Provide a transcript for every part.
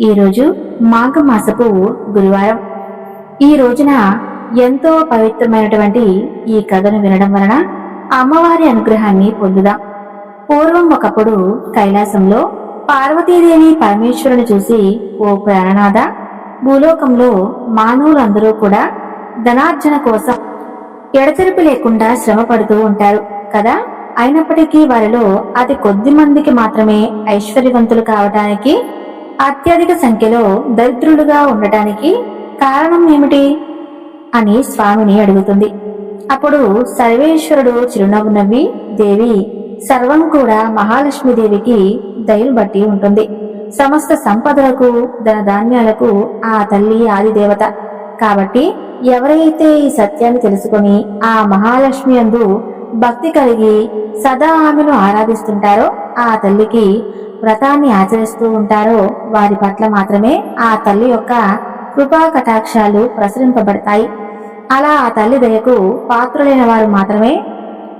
ఈరోజు మాఘమాసపు గురువారం. ఈ రోజున ఎంతో పవిత్రమైనటువంటి ఈ కథను వినడం వలన అమ్మవారి అనుగ్రహాన్ని పొందుదాం. పూర్వం ఒకప్పుడు కైలాసంలో పార్వతీదేవి పరమేశ్వరుని చూసి ఓ ప్రాణనాథ భూలోకంలో మానవులందరూ కూడా ధనార్జన కోసం ఎడతెరిపి లేకుండా శ్రమ పడుతూ ఉంటారు కదా? అయినప్పటికీ వారిలో అతి కొద్ది మందికి మాత్రమే ఐశ్వర్యవంతులు కావటానికి అత్యధిక సంఖ్యలో దరిద్రులుగా ఉండటానికి కారణం ఏమిటి? అని స్వామిని అడుగుతుంది. అప్పుడు సర్వేశ్వరుడు చిరునవ్వు నవ్వి దేవి సర్వం కూడా మహాలక్ష్మీదేవికి దయలు బట్టి ఉంటుంది. సమస్త సంపదలకు ధనధాన్యాలకు ఆ తల్లి ఆదిదేవత. కాబట్టి ఎవరైతే ఈ సత్యాన్ని తెలుసుకొని ఆ మహాలక్ష్మి అందు భక్తి కలిగి సదా ఆమెను ఆరాధిస్తుంటారో ఆ తల్లికి వ్రతాన్ని ఆచరిస్తూ ఉంటారో వారి పట్ల మాత్రమే ఆ తల్లి యొక్క కృపా కటాక్షాలు ప్రసరింపబడతాయి. అలా ఆ తల్లి దయకు పాత్రులైన వారు మాత్రమే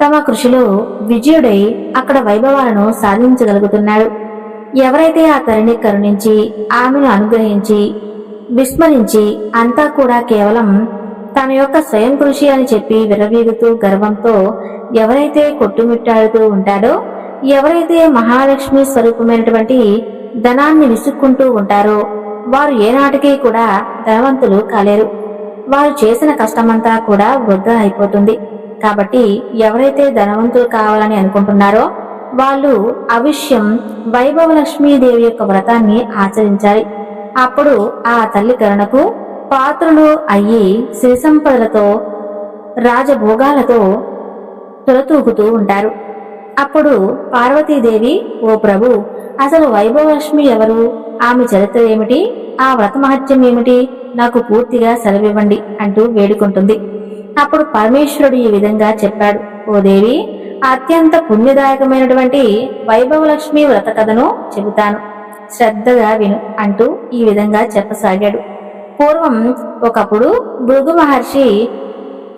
తమ కృషిలో విజయుడై అక్కడ వైభవాలను సాధించగలుగుతున్నాడు. ఎవరైతే ఆ తల్లిని కరుణించి ఆమెను అనుగ్రహించి విస్మరించి అంతా కూడా కేవలం తన యొక్క స్వయం కృషి అని చెప్పి విరవీగుతూ గర్వంతో ఎవరైతే కొట్టుమిట్టాడుతూ ఉంటాడో ఎవరైతే మహాలక్ష్మి స్వరూపమైనటువంటి ధనాన్ని విసుక్కుంటూ ఉంటారో వారు ఏనాటికి కూడా ధనవంతులు కాలేరు. వారు చేసిన కష్టమంతా కూడా వృధా అయిపోతుంది. కాబట్టి ఎవరైతే ధనవంతులు కావాలని అనుకుంటున్నారో వాళ్ళు అవిష్యం వైభవలక్ష్మీదేవి యొక్క వ్రతాన్ని ఆచరించాలి. అప్పుడు ఆ తల్లి కరుణకు పాత్రులు అయ్యి సిరి సంపదలతో రాజభోగాలతో తులతూగుతూ ఉంటారు. అప్పుడు పార్వతీదేవి ఓ ప్రభు అసలు వైభవలక్ష్మి ఎవరు? ఆమె చరిత్ర ఏమిటి? ఆ వ్రత మహత్యం ఏమిటి? నాకు పూర్తిగా సెలవివ్వండి అంటూ వేడుకుంటుంది. అప్పుడు పరమేశ్వరుడు ఈ విధంగా చెప్పాడు. ఓ దేవి అత్యంత పుణ్యదాయకమైనటువంటి వైభవలక్ష్మి వ్రత కథను చెబుతాను. శ్రద్ధగా విను అంటూ ఈ విధంగా చెప్పసాగాడు. పూర్వం ఒకప్పుడు భృగు మహర్షి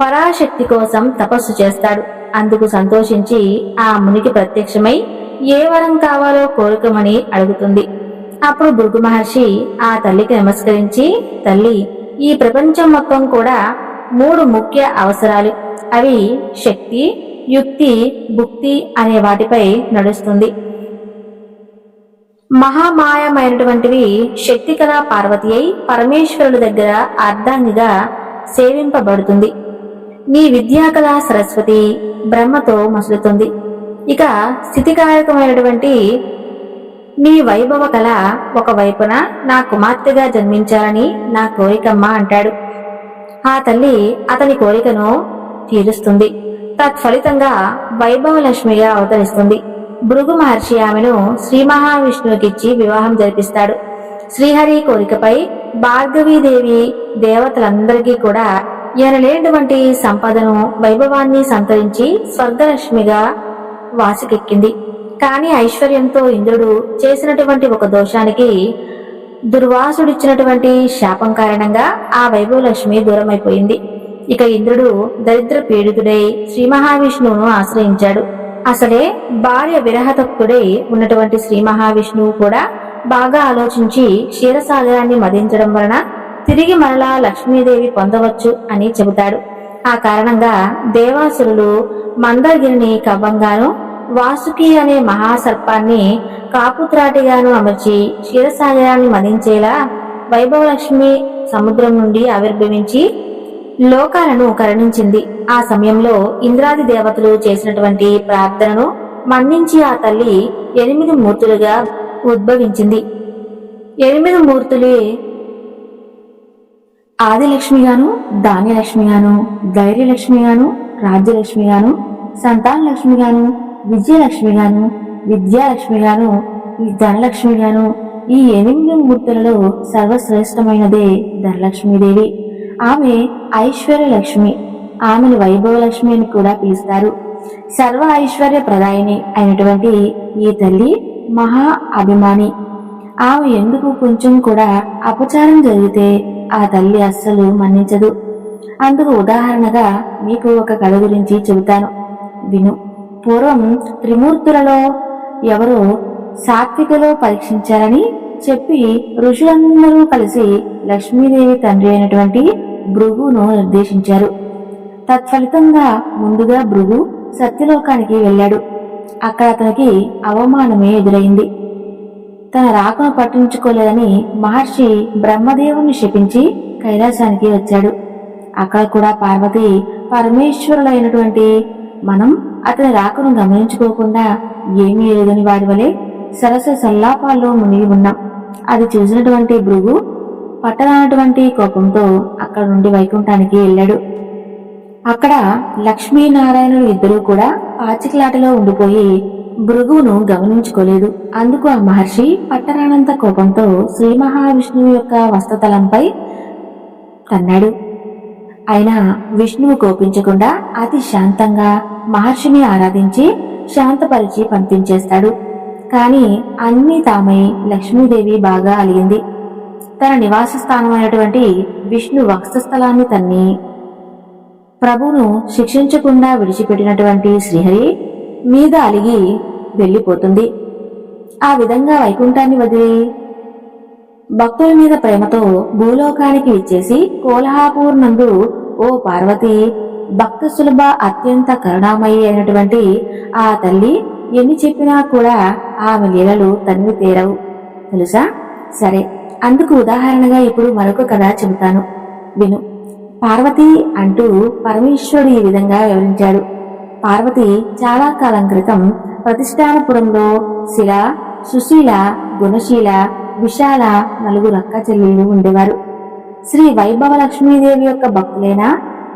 పరాశక్తి కోసం తపస్సు చేస్తాడు. అందుకు సంతోషించి ఆ మునికి ప్రత్యక్షమై ఏ వరం కావాలో కోరుకమని అడుగుతుంది. అప్పుడు భృగు మహర్షి ఆ తల్లికి నమస్కరించి తల్లి ఈ ప్రపంచం మొత్తం కూడా మూడు ముఖ్య అవసరాలు. అవి శక్తి యుక్తి భుక్తి అనే వాటిపై నడుస్తుంది. మహామాయమైనటువంటివి శక్తి కళ పార్వతి అయి పరమేశ్వరుడి దగ్గర అర్ధాంగిగా సేవింపబడుతుంది. నీ విద్యాకళ సరస్వతి బ్రహ్మతో మసులుతుంది. ఇక స్థితికారకమైనటువంటి మీ వైభవ కళ ఒక వైపున నా కుమార్తెగా జన్మించాలని నా కోరికమ్మ అంటాడు. ఆ తల్లి అతని కోరికను తీరుస్తుంది. తత్ఫలితంగా వైభవలక్ష్మిగా అవతరిస్తుంది. భృగు మహర్షి ఆమెను శ్రీ మహావిష్ణువుకిచ్చి వివాహం జరిపిస్తాడు. శ్రీహరి కోరికపై భార్గవీదేవి దేవతలందరికీ కూడా ఎనలేనటువంటి సంపదను వైభవాన్ని సంతరించి స్వర్గలక్ష్మిగా వాసికెక్కింది. కాని ఐశ్వర్యంతో ఇంద్రుడు చేసినటువంటి ఒక దోషానికి దుర్వాసుడిచ్చినటువంటి శాపం కారణంగా ఆ వైభవలక్ష్మి దూరమైపోయింది. ఇక ఇంద్రుడు దరిద్ర పీడితుడై శ్రీ మహావిష్ణువును ఆశ్రయించాడు. అసలే భార్య విరహతక్తుడై ఉన్నటువంటి శ్రీ మహావిష్ణువు కూడా బాగా ఆలోచించి క్షీరసాగరాన్ని మదించడం వలన తిరిగి మరలా లక్ష్మీదేవి పొందవచ్చు అని చెబుతాడు. ఆ కారణంగా దేవాసురులు మందగిరిని కవ్వంగాను వాసుకి అనే మహాసర్పాన్ని కాపుత్రాటిగాను అమర్చి క్షీరసాగరాన్ని మదించేలా వైభవలక్ష్మి సముద్రం నుండి ఆవిర్భవించి లోకాలను కరుణించింది. ఆ సమయంలో ఇంద్రాది దేవతలు చేసినటువంటి ప్రార్థనను మన్నించి ఆ తల్లి ఎనిమిది మూర్తులుగా ఉద్భవించింది. ఎనిమిది మూర్తులే ఆదిలక్ష్మిగాను ధాన్యలక్ష్మిగాను ధైర్యలక్ష్మిగాను రాజ్యలక్ష్మిగాను సంతానలక్ష్మిగాను విజయలక్ష్మిగాను విద్యాలక్ష్మిగాను ఈ ధనలక్ష్మిగాను ఈ ఎనిమిది మూర్తులలో సర్వశ్రేష్టమైనదే ధనలక్ష్మీదేవి. ఆమె ఐశ్వర్యలక్ష్మి ఆమెను వైభవలక్ష్మి అని కూడా పిలుస్తారు. సర్వ ఐశ్వర్య ప్రదాయిని అయినటువంటి ఈ తల్లి మహా అభిమాని. ఆమె ఎందుకు కొంచెం కూడా అపచారం జరిగితే ఆ తల్లి అస్సలు మన్నించదు. అందుకు ఉదాహరణగా మీకు ఒక కథ గురించి చెబుతాను. విను. పూర్వం త్రిమూర్తులలో ఎవరో సాత్వికలో పరీక్షించారని చెప్పి ఋషులందరూ కలిసి లక్ష్మీదేవి తండ్రి అయినటువంటి భృగును నిర్దేశించారు. తత్ఫలితంగా ముందుగా భృగు సత్యలోకానికి వెళ్ళాడు. అక్కడ అతనికి అవమానమే ఎదురైంది. తన రాకను పట్టించుకోలేదని మహర్షి బ్రహ్మదేవుని శపించి కైలాసానికి వచ్చాడు. అక్కడ కూడా పార్వతి పరమేశ్వరులైనటువంటి మనం అతని రాకను గమనించుకోకుండా ఏమీ లేదని వాడి వలె సరస సల్లాపాల్లో మునిగి ఉన్నాం. అది చూసినటువంటి భృగు పట్టరానటువంటి కోపంతో అక్కడ నుండి వైకుంఠానికి వెళ్ళాడు. అక్కడ లక్ష్మీనారాయణులు ఇద్దరూ కూడా పాచికలాటలో ఉండిపోయి భృగువును గమనించుకోలేదు. అందుకు ఆ మహర్షి పట్టరానంత కోపంతో శ్రీ మహావిష్ణువు యొక్క వస్తతలంపై తన్నాడు. అయినా విష్ణువు కోపించకుండా అతి శాంతంగా మహర్షిని ఆరాధించి శాంతపరిచి పంపించేస్తాడు. కానీ అన్నీ తామై లక్ష్మీదేవి బాగా అలిగింది. తన నివాస స్థానమైనటువంటి విష్ణు వక్షస్థలాన్ని తన్ని ప్రభువును శిక్షించకుండా విడిచిపెట్టినటువంటి శ్రీహరి మీద అలిగి వెళ్ళిపోతుంది. ఆ విధంగా వైకుంఠాన్ని వదిలి భక్తుల మీద ప్రేమతో భూలోకానికి ఇచ్చేసి కోల్హాపూర్ నందు ఓ పార్వతి భక్త సులభ అత్యంత కరుణామయి అయినటువంటి ఆ తల్లి ఎన్ని చెప్పినా కూడా ఆమె లీలలు తనివి తీరవు. తెలుసా? సరే అందుకు ఉదాహరణగా ఇప్పుడు మరొక కథ చెబుతాను. విను. పార్వతి అంటూ పరమేశ్వరుడు ఈ విధంగా వివరించాడు. పార్వతి చాలా కాలం క్రితం ప్రతిష్టానపురంలో శిల సుశీల గుణశీల విశాల నలుగురు అక్క చెల్లెళ్ళు ఉండేవారు. శ్రీ వైభవ లక్ష్మీదేవి యొక్క భక్తులైన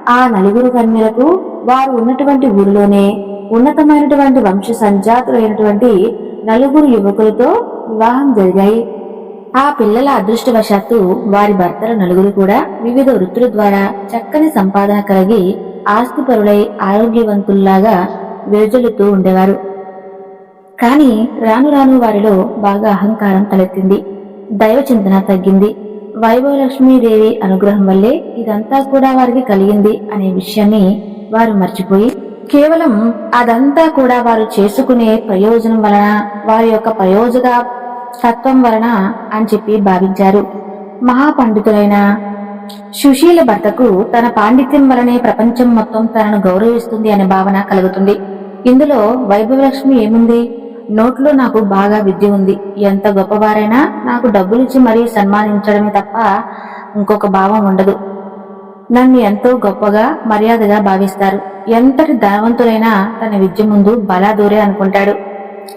ఆ నలుగురు కన్యలకు వారు ఉన్నటువంటి ఊరిలోనే ఉన్నతమైనటువంటి వంశ సంజాతులైనటువంటి నలుగురు యువకులతో వివాహం జరిగాయి. ఆ పిల్లల అదృష్టవశాత్తు వారి భర్తల నలుగురు కూడా వివిధ వృత్తుల ద్వారా చక్కని సంపాదన కలిగి ఆస్తిపరులై ఆరోగ్యవంతుల్లాగా విరజలుతూ ఉండేవారు. కానీ రాను రాను వారిలో బాగా అహంకారం తలెత్తింది. దైవచింతన తగ్గింది. వైభవలక్ష్మీదేవి అనుగ్రహం వల్లే ఇదంతా కూడా వారికి కలిగింది అనే విషయాన్ని వారు మర్చిపోయి కేవలం అదంతా కూడా వారు చేసుకునే ప్రయోజనం వలన వారి యొక్క ప్రయోజక తత్వం వలన అని చెప్పి భావించారు. మహాపండితులైన సుశీల భర్తకు తన పాండిత్యం వలనే ప్రపంచం మొత్తం తనను గౌరవిస్తుంది అనే భావన కలుగుతుంది. ఇందులో వైభవలక్ష్మి ఏముంది? నోట్లో నాకు బాగా విద్య ఉంది. ఎంత గొప్పవారైనా నాకు డబ్బులిచ్చి మరీ సన్మానించడమే తప్ప ఇంకొక భావం ఉండదు. నన్ను ఎంతో గొప్పగా మర్యాదగా భావిస్తారు. ఎంతటి ధనవంతులైనా తన విద్య ముందు బలాదూరే అనుకుంటాడు.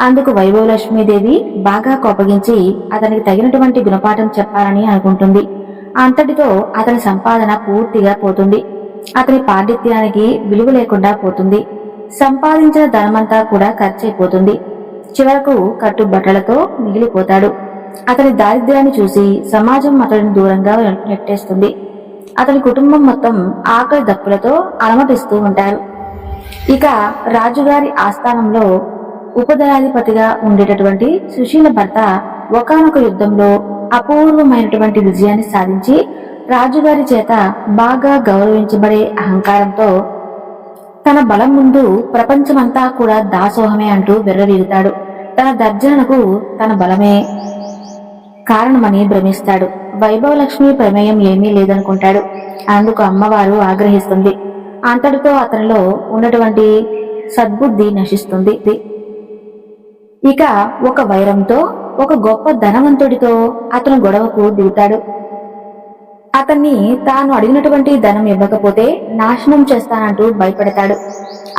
అందుకు వైభవలక్ష్మీదేవి బాగా కోపగించి అతనికి తగినటువంటి గుణపాఠం చెప్పాలని అనుకుంటుంది. అంతటితో అతని సంపాదన పూర్తిగా పోతుంది. అతని పాండిత్యానికి విలువ లేకుండా పోతుంది. సంపాదించిన ధనమంతా కూడా ఖర్చయిపోతుంది చివరకు కట్టుబట్టలతో మిగిలిపోతాడు. అతని దారిద్ర్యాన్ని చూసి సమాజం అతడిని దూరంగా నెట్టేస్తుంది. అతని కుటుంబం మొత్తం ఆకలి దప్పులతో అలమటిస్తూ ఉంటారు. ఇక రాజుగారి ఆస్థానంలో ఉపదయాధిపతిగా ఉండేటటువంటి సుశీల భర్త ఒకానొక యుద్ధంలో అపూర్వమైనటువంటి విజయాన్ని సాధించి రాజుగారి చేత బాగా గౌరవించబడే అహంకారంతో తన బలం ముందు ప్రపంచమంతా కూడా దాసోహమే అంటూ విర్రవీగుతాడు. తన దర్జనకు తన బలమే కారణమని భ్రమిస్తాడు. వైభవలక్ష్మి ప్రమేయం ఏమీ లేదనుకుంటాడు. అందుకు అమ్మవారు ఆగ్రహిస్తుంది. అంతటితో అతనిలో ఉన్నటువంటి సద్బుద్ధి నశిస్తుంది. ఇక ఒక వైరంతో ఒక గొప్ప ధనవంతుడితో అతను గొడవకు దిగుతాడు. అతన్ని తాను అడిగినటువంటి ధనం ఇవ్వకపోతే నాశనం చేస్తానంటూ భయపడతాడు.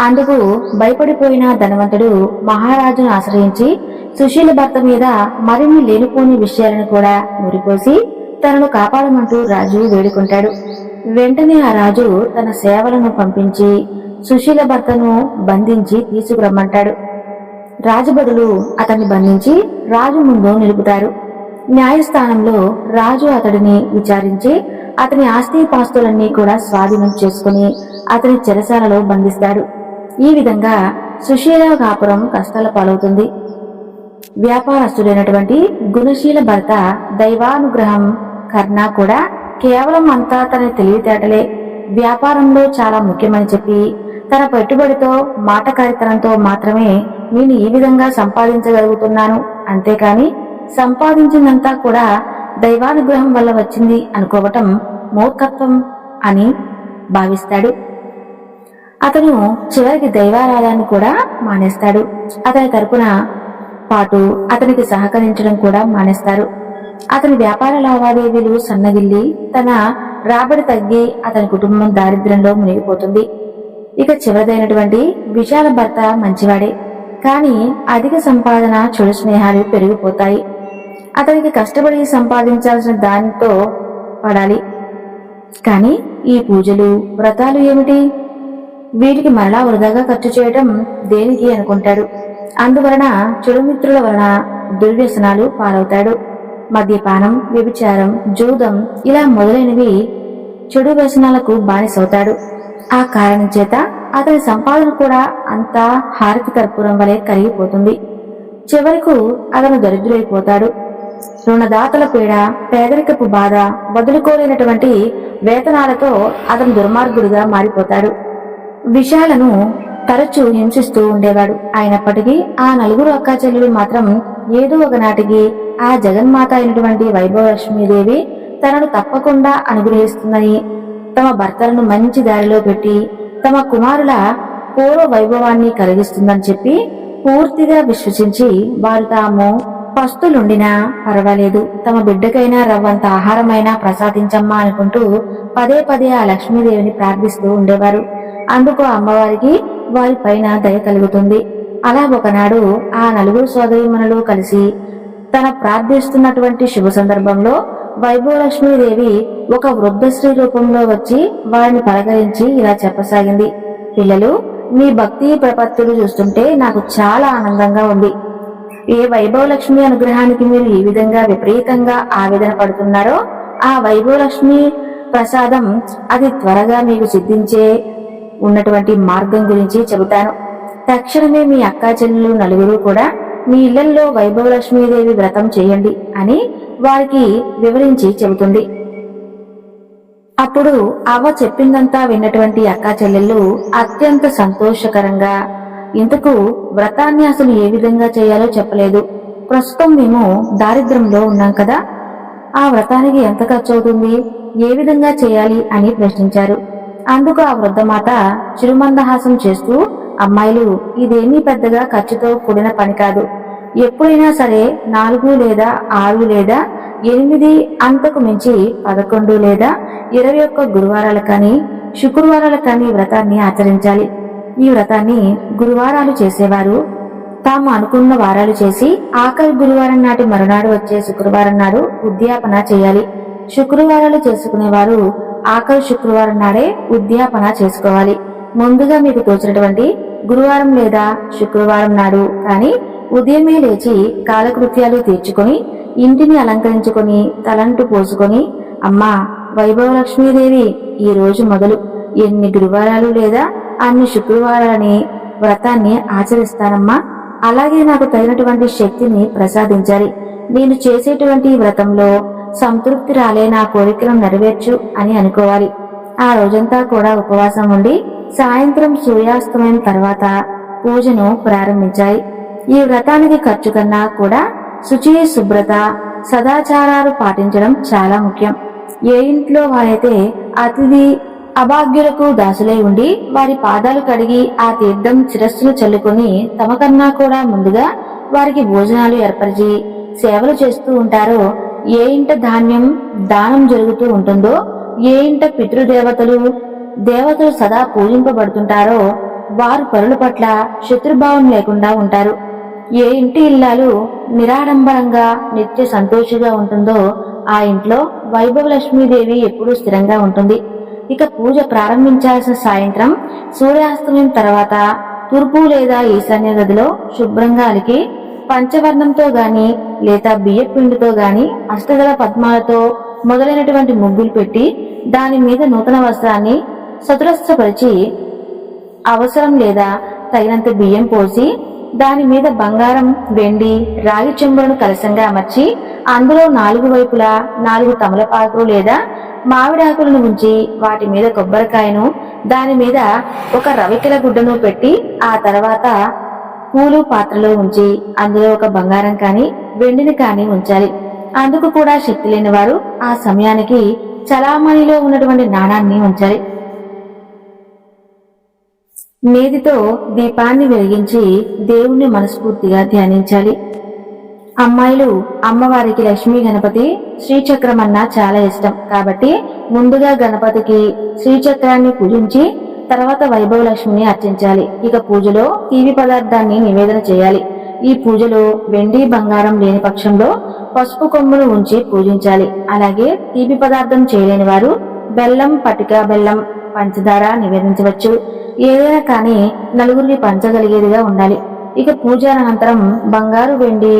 అందుకు భయపడిపోయిన ధనవంతుడు మహారాజును ఆశ్రయించి సుశీల భర్త మీద మరిన్ని లేనిపోని విషయాలను కూడా మురిపోసి తనను కాపాడమంటూ రాజు వేడుకుంటాడు. వెంటనే ఆ రాజు తన సేవలను పంపించి సుశీల భర్తను బంధించి తీసుకురమ్మంటాడు. రాజభటులు అతన్ని బంధించి రాజు ముందు నిలుపుతారు. న్యాయస్థానంలో రాజు అతడిని విచారించి అతని ఆస్తిపాస్తులన్నీ కూడా స్వాధీనం చేసుకుని అతని చెరసాలలో బంధిస్తాడు. ఈ విధంగా సుశీల కాపురం కష్టాల పాలవుతుంది. వ్యాపారస్తుడైనటువంటి గుణశీల భర్త దైవానుగ్రహం కర్ణ కూడా కేవలం అంతా తన తెలివితేటలే. వ్యాపారంలో చాలా ముఖ్యమని చెప్పి తన పెట్టుబడితో మాటకారితనంతో మాత్రమే నేను ఈ విధంగా సంపాదించగలుగుతున్నాను. అంతేకాని సంపాదించిందంతా కూడా దైవానుగ్రహం వల్ల వచ్చింది అనుకోవటం మూర్ఖత్వం అని భావిస్తాడు. అతను చివరికి దైవారాధాన్ని కూడా మానేస్తాడు. అతని తరపున పాటు అతనికి సహకరించడం కూడా మానేస్తారు. అతని వ్యాపార లావాదేవీలు సన్నగిల్లి తన రాబడి తగ్గి అతని కుటుంబం దారిద్ర్యంలో మునిగిపోతుంది. ఇక చివరిదైనటువంటి విశాల భర్త మంచివాడే. కానీ అధిక సంపాదన చెడు స్నేహాలు పెరిగిపోతాయి. అతనికి కష్టపడి సంపాదించాల్సిన దానితో పడాలి. కానీ ఈ పూజలు వ్రతాలు ఏమిటి? వీటికి మరలా వృధాగా ఖర్చు చేయడం దేనికి అనుకుంటాడు? అందువలన చెడు మిత్రుల వలన దుర్వ్యసనాలు పాలవుతాడు. మద్యపానం వ్యభిచారం జూదం ఇలా మొదలైనవి చెడు వ్యసనాలకు బానిసవుతాడు. ఆ కారణం చేత అతని సంపాదన కూడా అంతా హారతి కర్పూరం వలె కరిగిపోతుంది. చివరకు అతను దరిద్రుడైపోతాడు. రుణదాతల పీడ పేదరికపు బాధ వదులుకోలేనటువంటి వేతనాలతో అతను దుర్మార్గుడిగా మారిపోతాడు. విషయాలను తరచూ హింసిస్తూ ఉండేవాడు. అయినప్పటికీ ఆ నలుగురు అక్కాచెల్లులు మాత్రం ఏదో ఒక నాటికి ఆ జగన్మాత అయినటువంటి వైభవలక్ష్మీదేవి తనను తప్పకుండా అనుగ్రహిస్తుందని తమ భర్తలను మంచి దారిలో పెట్టి తమ కుమారుల పూర్వ వైభవాన్ని కలిగిస్తుందని చెప్పి పూర్తిగా విశ్వసించి వారు తాము పస్తులుండినా పర్వాలేదు. తమ బిడ్డకైనా రవ్వంత ఆహారమైనా ప్రసాదించమ్మా అనుకుంటూ పదే పదే ఆ లక్ష్మీదేవిని ప్రార్థిస్తూ ఉండేవారు. అందుకు అమ్మవారికి వారి పైన దయ కలుగుతుంది. అలా ఒకనాడు ఆ నలుగురు సోదరీమణులు కలిసి తన ప్రార్థిస్తున్నటువంటి శుభ సందర్భంలో వైభవలక్ష్మీదేవి ఒక వృద్ధశ్రీ రూపంలో వచ్చి వారిని పలకరించి ఇలా చెప్పసాగింది. పిల్లలు మీ భక్తి ప్రపత్తులు చూస్తుంటే నాకు చాలా ఆనందంగా ఉంది. ఏ వైభవలక్ష్మి అనుగ్రహానికి మీరు ఈ విధంగా విపరీతంగా ఆవేదన పడుతున్నారో ఆ వైభవలక్ష్మి ప్రసాదం అది త్వరగా మీకు సిద్ధించే ఉన్నటువంటి మార్గం గురించి చెబుతాను. తక్షణమే మీ అక్కా చెల్లెలు నలుగురు కూడా మీ ఇళ్ళలో వైభవలక్ష్మీదేవి వ్రతం చేయండి అని వారికి వివరించి చెబుతుంది. అప్పుడు అవ్వ చెప్పిందంతా విన్నటువంటి అక్కా చెల్లెళ్ళు అత్యంత సంతోషకరంగా ఇంతకు వ్రతాన్ని అసలు ఏ విధంగా చేయాలో చెప్పలేదు. ప్రస్తుతం మేము దారిద్ర్యంలో ఉన్నాం కదా. ఆ వ్రతానికి ఎంత ఖర్చు అవుతుంది ఏ విధంగా చేయాలి? అని ప్రశ్నించారు. అందుకు ఆ వృద్ధమాత చిరుమందహాసం చేస్తూ అమ్మాయిలు ఇదేమీ పెద్దగా ఖర్చుతో కూడిన పని కాదు. ఎప్పుడైనా సరే నాలుగు లేదా ఆరు లేదా ఎనిమిది అంతకు మించి పదకొండు లేదా ఇరవై ఒక్క గురువారాలు కానీ శుక్రవారాలు కానీ వ్రతాన్ని ఆచరించాలి. ఈ వ్రతాన్ని గురువారాలు చేసేవారు. తాము అనుకున్న వారాలు చేసి ఆఖరి గురువారం నాటి మరునాడు వచ్చే శుక్రవారం నాడు ఉద్యాపన చేయాలి. శుక్రవారాలు చేసుకునేవారు ఆఖరి శుక్రవారం నాడే ఉద్యాపన చేసుకోవాలి. ముందుగా మీకు తోచినటువంటి గురువారం లేదా శుక్రవారం నాడు కానీ ఉదయమే లేచి కాలకృత్యాలు తీర్చుకొని ఇంటిని అలంకరించుకొని తలంటు పోసుకొని అమ్మా వైభవలక్ష్మీదేవి ఈ రోజు మొదలు. ఎన్ని గురువారాలు లేదా? అన్ని శుక్రవారాలని వ్రతాన్ని ఆచరిస్తానమ్మా. అలాగే నాకు తగినటువంటి శక్తిని ప్రసాదించాలి. నేను చేసేటువంటి వ్రతంలో సంతృప్తి రాలే నా కోరికలను నెరవేర్చు అని అనుకోవాలి. ఆ రోజంతా కూడా ఉపవాసం ఉండి సాయంత్రం సూర్యాస్తమయం తర్వాత పూజను ప్రారంభించాయి ఈ వ్రతానికి ఖర్చు కన్నా కూడా శుచి శుభ్రత సదాచారాలు పాటించడం చాలా ముఖ్యం. ఏ ఇంట్లో వారైతే అతిథి అభాగ్యులకు దాసులై ఉండి వారి పాదాలు కడిగి ఆ తీర్థం శిరస్సును చల్లుకొని తమ కన్నా కూడా ముందుగా వారికి భోజనాలు ఏర్పరిచి సేవలు చేస్తూ ఉంటారో ఏ ఇంట ధాన్యం దానం జరుగుతూ ఉంటుందో ఏ ఇంట పితృదేవతలు దేవతలు సదా పూజింపబడుతుంటారో వారు పరుల పట్ల శత్రుభావం లేకుండా ఉంటారు. ఏ ఇంటి ఇల్లాలు నిరాడంబరంగా నిత్య సంతోషిగా ఉంటుందో ఆ ఇంట్లో వైభవ లక్ష్మీదేవి ఎప్పుడూ స్థిరంగా ఉంటుంది. ఇక పూజ ప్రారంభించాల్సిన సాయంత్రం సూర్యాస్తమయం తర్వాత తూర్పు లేదా ఈశాన్య గదిలో శుభ్రంగా అలికి పంచవర్ణంతో గాని లేదా బియ్య పిండితో గాని అష్టదళ పద్మాలతో మొదలైనటువంటి ముగ్గులు పెట్టి దాని మీద నూతన వస్త్రాన్ని చతురస్రపరిచి అవసరం లేదా తగినంత బియ్యం పోసి దాని మీద బంగారం వెండి రాగి చెంబులను కలసంగా అమర్చి అందులో నాలుగు వైపులా నాలుగు తమలపాకులు లేదా మామిడాకులను ఉంచి వాటి మీద కొబ్బరికాయను దాని మీద ఒక రవికెల గుడ్డను పెట్టి ఆ తర్వాత పూలు పాత్రలో ఉంచి అందులో ఒక బంగారం కాని వెండిని కాని ఉంచాలి. అందుకు కూడా శక్తి లేని వారు ఆ సమయానికి చలామణిలో ఉన్నటువంటి నాణాన్ని ఉంచాలి. నేతితో దీపాన్ని వెలిగించి దేవుణ్ణి మనస్ఫూర్తిగా ధ్యానించాలి. అమ్మాయిలు అమ్మవారికి లక్ష్మీ గణపతి శ్రీచక్రం అన్నా చాలా ఇష్టం. కాబట్టి ముందుగా గణపతికి శ్రీచక్రాన్ని పూజించి తర్వాత వైభవ లక్ష్మిని అర్చించాలి. ఇక పూజలో తీపి పదార్థాన్ని నివేదన చేయాలి. ఈ పూజలో వెండి బంగారం లేని పక్షంలో పసుపు కొమ్మును ఉంచి పూజించాలి. అలాగే తీపి పదార్థం చేయలేని వారు బెల్లం పటిక బెల్లం పంచదార నివేదించవచ్చు. ఏదైనా కానీ నలుగురిని పంచగలిగేదిగా ఉండాలి. ఇక పూజ అనంతరం బంగారు వెండి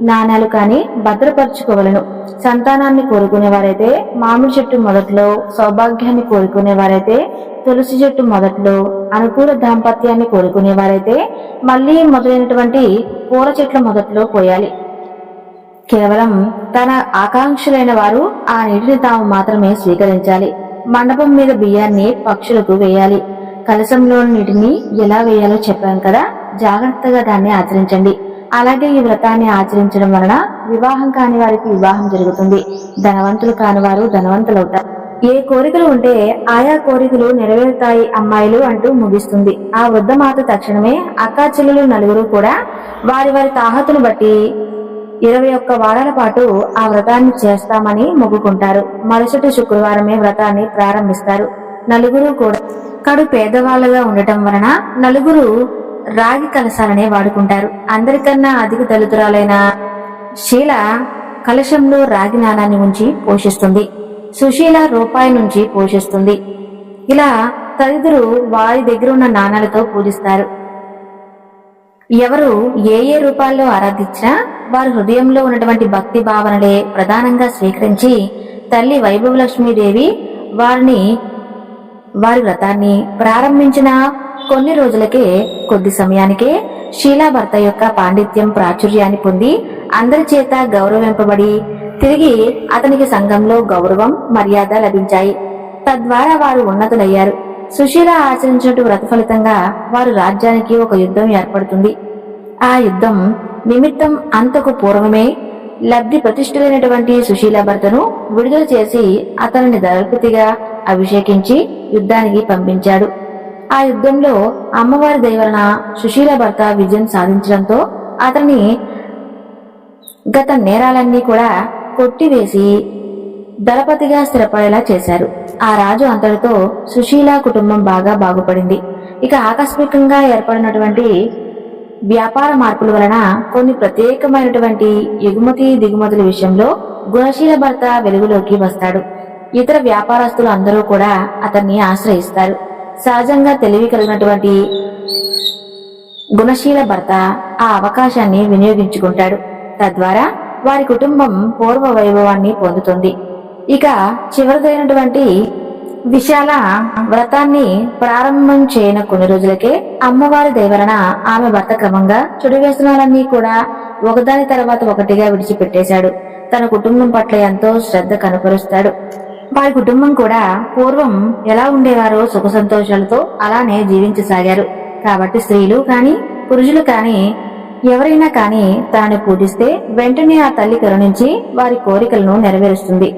నాణాలు కానీ భద్రపరచుకోవలను. సంతానాన్ని కోరుకునేవారైతే మామిడి చెట్టు మొదట్లో సౌభాగ్యాన్ని కోరుకునేవారైతే తులసి చెట్టు మొదట్లో అనుకూల దాంపత్యాన్ని కోరుకునేవారైతే మళ్ళీ మొదలైనటువంటి పూల చెట్ల మొదట్లో పోయాలి. కేవలం తన ఆకాంక్షలైన వారు ఆ నీటిని తాము మాత్రమే స్వీకరించాలి. మండపం మీద బియ్యాన్ని పక్షులకు వేయాలి. కలసంలో నీటిని ఎలా వేయాలో చెప్పాం కదా. జాగ్రత్తగా దాన్ని ఆచరించండి. అలాగే ఈ వ్రతాన్ని ఆచరించడం వలన వివాహం కాని వారికి వివాహం జరుగుతుంది. ధనవంతులు కాని వారు ధనవంతులవుతారు. ఏ కోరికలు ఉంటే ఆయా కోరికలు నెరవేరుతాయి అమ్మాయిలు అంటూ ముగిస్తుంది. ఆ వృద్ధ మాత తక్షణమే అక్కా చెల్లెలు నలుగురు కూడా వారి వారి తాహతును బట్టి ఇరవై ఒక్క వారాల పాటు ఆ వ్రతాన్ని చేస్తామని మొగ్గుకుంటారు మరుసటి శుక్రవారమే వ్రతాన్ని ప్రారంభిస్తారు. నలుగురు కూడా కడు పేదవాళ్ళగా ఉండటం వలన నలుగురు రాగి కలశాలనే వాడుకుంటారు. అందరికన్నా అధిక దళితురాలైన శీల కలశంలో రాగి నాణాన్ని ఉంచి పోషిస్తుంది. సుశీల రూపాయి నుంచి పోషిస్తుంది. ఇలా తదితరు వారి దగ్గర ఉన్న నాణాలతో పూజిస్తారు. ఎవరు ఏ ఏ రూపాల్లో ఆరాధించినా వారి హృదయంలో ఉన్నటువంటి భక్తి భావనలే ప్రధానంగా స్వీకరించి తల్లి వైభవలక్ష్మీదేవి వారిని వారి వ్రతాన్ని ప్రారంభించిన కొన్ని రోజులకే కొద్ది సమయానికే షీలా భర్త యొక్క పాండిత్యం ప్రాచుర్యాన్ని పొంది అందరి చేత గౌరవింపబడి తిరిగి అతనికి సంఘంలో గౌరవం మర్యాద లభించాయి. తద్వారా వారు ఉన్నతులయ్యారు. సుశీల ఆచరించినట్టు వ్రత ఫలితంగా వారు రాజ్యానికి ఒక యుద్ధం ఏర్పడుతుంది. ఆ యుద్ధం నిమిత్తం అంతకు పూర్వమే లబ్ధి ప్రతిష్ఠులైనటువంటి సుశీల భర్తను విడుదల చేసి అతనిని దళపతిగా అభిషేకించి యుద్ధానికి పంపించాడు. ఆ యుద్ధంలో అమ్మవారి దయవలన సుశీల భర్త విజయం సాధించడంతో అతన్ని గత నేరాలన్నీ కూడా కొట్టివేసి దళపతిగా స్థిరపడేలా చేశారు. ఆ రాజు అంతటితో సుశీల కుటుంబం బాగా బాగుపడింది. ఇక ఆకస్మికంగా ఏర్పడినటువంటి వ్యాపార మార్పుల వలన కొన్ని ప్రత్యేకమైనటువంటి ఎగుమతి దిగుమతుల విషయంలో గుణశీల భర్త వెలుగులోకి వస్తాడు. ఇతర వ్యాపారస్తులు అందరూ కూడా అతన్ని ఆశ్రయిస్తారు. సహజంగా తెలివి కలిగినటువంటి గుణశీల భర్త ఆ అవకాశాన్ని వినియోగించుకుంటాడు. తద్వారా వారి కుటుంబం పూర్వ వైభవాన్ని పొందుతుంది. ఇక చివరిదైనటువంటి విశాల వ్రతాన్ని ప్రారంభం చేయన కొన్ని రోజులకే అమ్మవారి దయవలన ఆమె భర్త క్రమంగా చెడు వ్యసనాలన్నీ కూడా ఒకదాని తర్వాత ఒకటిగా విడిచిపెట్టేశాడు. తన కుటుంబం పట్ల ఎంతో శ్రద్ధ కనపరుస్తాడు. వారి కుటుంబం కూడా పూర్వం ఎలా ఉండేవారో సుఖ సంతోషాలతో అలానే జీవించసాగారు. కాబట్టి స్త్రీలు కాని పురుషులు కాని ఎవరైనా కాని తాను పూజిస్తే వెంటనే ఆ తల్లి కరుణించి వారి కోరికలను నెరవేరుస్తుంది.